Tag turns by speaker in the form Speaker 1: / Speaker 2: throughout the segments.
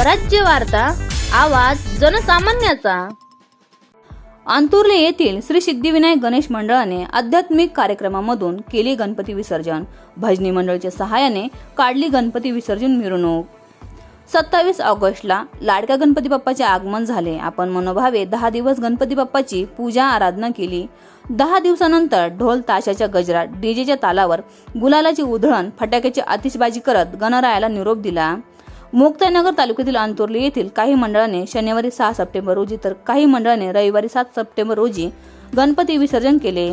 Speaker 1: स्वराज्य वार्ता आवाज जनसामान्याचा. अंतुर्ले येथील श्री सिद्धिविनायक गणेश मंडळाने आध्यात्मिक कार्यक्रमामधून केली गणपती विसर्जन. भजनी मंडळच्या सहाय्याने काढली गणपती विसर्जन मिरवणूक. सत्तावीस ऑगस्टला लाडक्या गणपती बाप्पाचे आगमन झाले. आपण मनोभावे दहा दिवस गणपती बाप्पाची पूजा आराधना केली. दहा दिवसानंतर ढोल ताशाच्या गजरात डीजेच्या तालावर गुलालाची उधळण फटाक्याची आतिषबाजी करत गणरायाला निरोप दिला. मुक्ताईनगर तालुक्यातील अंतुर्ली येथील काही मंडळाने शनिवारी सहा सप्टेंबर रोजी तर काही मंडळाने रविवारी सात सप्टेंबर रोजी गणपती विसर्जन केले.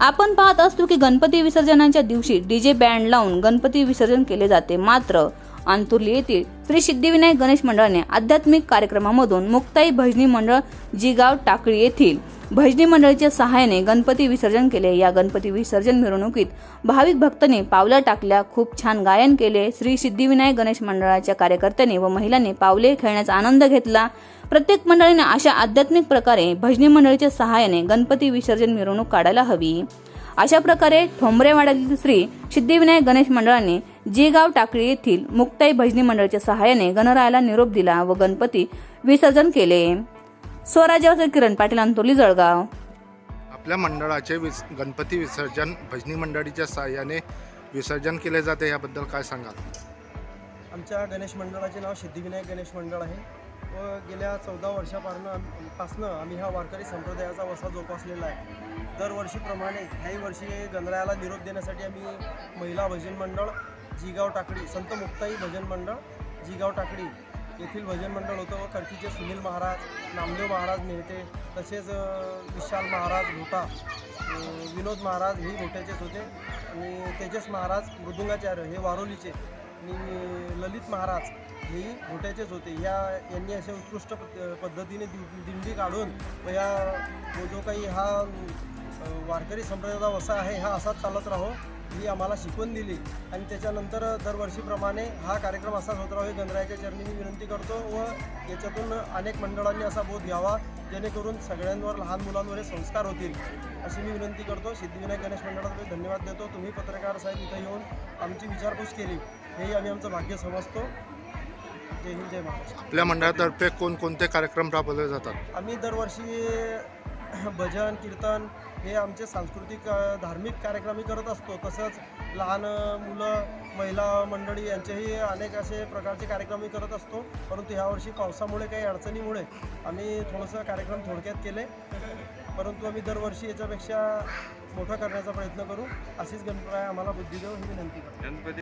Speaker 1: आपण पाहत असतो की गणपती विसर्जनाच्या दिवशी डीजे बँड लावून गणपती विसर्जन केले जाते. मात्र अंतुर्ली येथील श्री सिद्धिविनायक गणेश मंडळाने आध्यात्मिक कार्यक्रमामधून मुक्ताई भजनी मंडळ जिगाव टाकळी येथील भजनी मंडळीच्या सहाय्याने गणपती विसर्जन केले. या गणपती विसर्जन मिरवणुकीत भाविक भक्तांनी पावलं टाकल्या. खूप छान गायन केले. श्री सिद्धिविनायक गणेश मंडळाच्या कार्यकर्त्यांनी व महिलांनी पावले खेळण्याचा आनंद घेतला. प्रत्येक मंडळीने अशा आध्यात्मिक प्रकारे भजनी मंडळीच्या सहाय्याने गणपती विसर्जन मिरवणूक काढायला हवी. अशा प्रकारे ठोंबरेवाड्यातील श्री सिद्धिविनायक गणेश मंडळाने जेगाव टाकळी येथील मुक्ताई भजनी मंडळाच्या सहाय्याने गणरायाला निरोप दिला व गणपती विसर्जन केले. स्वराज्याचे किरण पाटील अंतोली जळगाव.
Speaker 2: आपल्या मंडळाचे विस गणपती विसर्जन भजनी मंडळीच्या सहाय्याने विसर्जन केले जाते याबद्दल काय सांगाल?
Speaker 3: आमच्या गणेश मंडळाचे नाव सिद्धिविनायक गणेश मंडळ आहे. व गेल्या चौदा वर्षापासून पासनं आम्ही हा वारकरी संप्रदायाचा वसा जोपासलेला आहे. दरवर्षीप्रमाणे ह्याही वर्षी गणरायाला निरोप देण्यासाठी आम्ही महिला भजन मंडळ जिगाव टाकडी संत मुक्ताई भजन मंडळ जिगाव टाकडी येथील भजन मंडळ होतं व कडकीचे सुनील महाराज नामदेव महाराज मेहते तसेच विशाल महाराज घोटा विनोद महाराज हे घोट्याचेच होते. आणि तेजस महाराज मृदुंगाचार्य हे वारोलीचे आणि ललित महाराज हेही घोट्याचेच होते. या यांनी अशा उत्कृष्ट पद्धतीने दि- दिंडी काढून व या जो काही हा वारकरी संप्रदायाचा वसा आहे हा असाच चालत राहो. ही आम्हाला शिकवण दिली. आणि त्याच्यानंतर दरवर्षीप्रमाणे हा कार्यक्रम असाच होत राहो हे गणरायाच्या चरणी मी विनंती करतो व याच्यातून अनेक मंडळांनी असा बोध घ्यावा जेणेकरून सगळ्यांवर लहान मुलांवर हे संस्कार होतील. अशी मी विनंती करतो. सिद्धिविनायक गणेश मंडळाला धन्यवाद देतो. तुम्ही पत्रकार साहेब इथं येऊन आमची विचारपूस केली. हेही आम्ही आमचं भाग्य समजतो. जय हिंद जय महाराष्ट्र.
Speaker 2: आपल्या मंडळातर्फे कोणकोणते कार्यक्रम राबवले जातात?
Speaker 3: आम्ही दरवर्षी भजन कीर्तन हे आमचे सांस्कृतिक धार्मिक कार्यक्रमही करत असतो. तसंच लहान मुलं महिला मंडळी यांचेही अनेक असे प्रकारचे कार्यक्रमही करत असतो. परंतु ह्यावर्षी पावसामुळे काही अडचणीमुळे आम्ही थोडंसं कार्यक्रम थोडक्यात केले. परंतु आम्ही दरवर्षी याच्यापेक्षा मोठं करण्याचा प्रयत्न करू. अशीच गणपती आम्हाला बुद्धी देऊ ही विनंती करतो